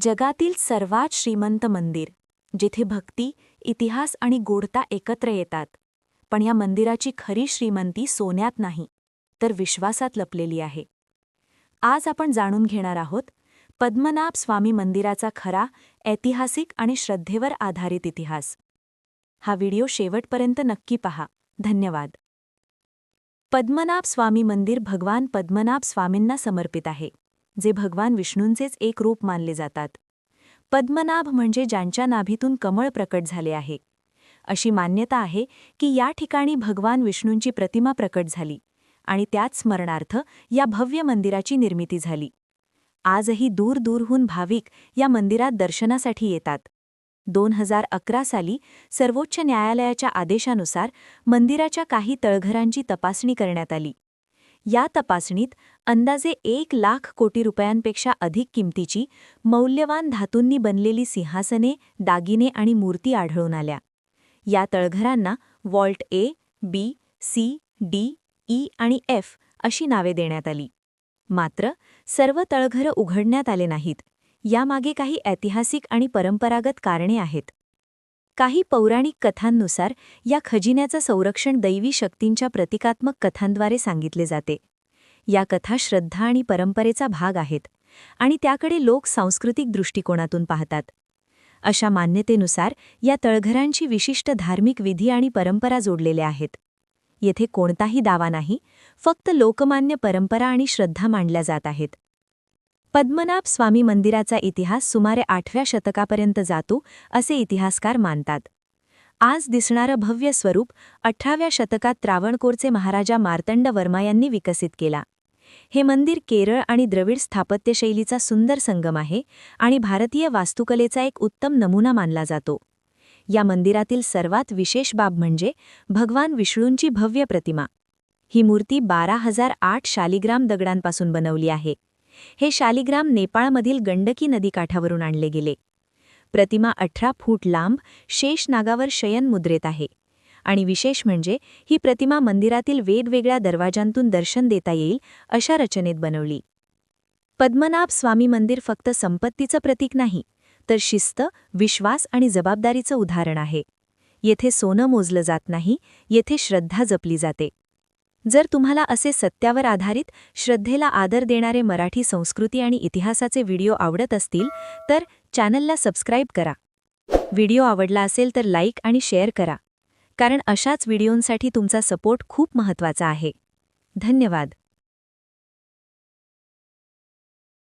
जगातील सर्वात श्रीमंत मंदिर जिथे भक्ती इतिहास आणि गोडता एकत्र येतात. पण या मंदिराची खरी श्रीमंती सोन्यात नाही तर विश्वासात लपलेली आहे. आज आपण जाणून घेणार आहोत पद्मनाभ स्वामी मंदिराचा खरा ऐतिहासिक आणि श्रद्धेवर आधारित इतिहास. हा व्हिडिओ शेवटपर्यंत नक्की पहा. धन्यवाद. पद्मनाभ स्वामी मंदिर भगवान पद्मनाभ स्वामींना समर्पित आहे. जे भगवान विष्णूंचेच एक रूप मानले जातात. पद्मनाभ म्हणजे ज्यांच्या नाभीतून कमळ प्रकट झाले आहे. अशी मान्यता आहे की या ठिकाणी भगवान विष्णूंची प्रतिमा प्रकट झाली आणि त्याच स्मरणार्थ या भव्य मंदिराची निर्मिती झाली. आजही दूर दूरहून भाविक या मंदिरात दर्शनासाठी येतात. दोन हजार अकरा साली सर्वोच्च न्यायालयाच्या आदेशानुसार मंदिराच्या काही तळघरांची तपासणी करण्यात आली. या तपासणीत अंदाजे एक लाख कोटी रुपयांपेक्षा अधिक किमतीची मौल्यवान धातूंनी बनलेली सिंहासने दागिने आणि मूर्ती आढळून आल्या. या तळघरांना vault A B C D E आणि एफ अशी नावे देण्यात आली. मात्र सर्व तळघरं उघडण्यात आले नाहीत. यामागे काही ऐतिहासिक आणि परंपरागत कारणे आहेत. काही पौराणिक कथांनुसार या खजिन्याचं संरक्षण दैवी शक्तींच्या प्रतिकात्मक कथांद्वारे सांगितले जाते. या कथा श्रद्धा आणि परंपरेचा भाग आहेत आणि त्याकडे लोक सांस्कृतिक दृष्टिकोनातून पाहतात. अशा मान्यतेनुसार या तळघरांची विशिष्ट धार्मिक विधी आणि परंपरा जोडलेल्या आहेत. येथे कोणताही दावा नाही फक्त लोकमान्य परंपरा आणि श्रद्धा मांडल्या जात आहेत. पद्मनाभ स्वामी मंदिराचा इतिहास सुमारे आठव्या शतकापर्यंत जातो असे इतिहासकार मानतात. आज दिसणारं भव्य स्वरूप अठराव्या शतकात त्रावणकोरचे महाराजा मार्तंड वर्मा यांनी विकसित केला. हे मंदिर केरळ आणि द्रविड स्थापत्यशैलीचा सुंदर संगम आहे आणि भारतीय वास्तुकलेचा एक उत्तम नमुना मानला जातो. या मंदिरातील सर्वात विशेष बाब म्हणजे भगवान विष्णूंची भव्य प्रतिमा. ही मूर्ती बारा हजार आठ शालिग्राम दगडांपासून बनवली आहे. हे शालिग्राम नेपाळमधील गंडकी नदीकाठावरून आणले गेले. प्रतिमा अठरा फूट लांब शेष नागावर शयन मुद्रेत आहे. आणि विशेष म्हणजे ही प्रतिमा मंदिरातील वेगवेगळ्या दरवाजांतून दर्शन देता येईल अशा रचनेत बनवली. पद्मनाभ स्वामी मंदिर फक्त संपत्तीचं प्रतीक नाही तर शिस्त विश्वास आणि जबाबदारीचं उदाहरण आहे. येथे सोनं मोजलं जात नाही येथे श्रद्धा जपली जाते. जर तुम्हाला असे सत्यावर आधारित श्रद्धेला आदर देणारे मराठी संस्कृती आणि इतिहासाचे व्हिडिओ आवडत असतील तर चॅनलला सबस्क्राईब करा. व्हिडिओ आवडला असेल तर लाईक आणि शेअर करा. कारण अशाच व्हिडिओंसाठी तुमचा सपोर्ट खूप महत्त्वाचा आहे. धन्यवाद.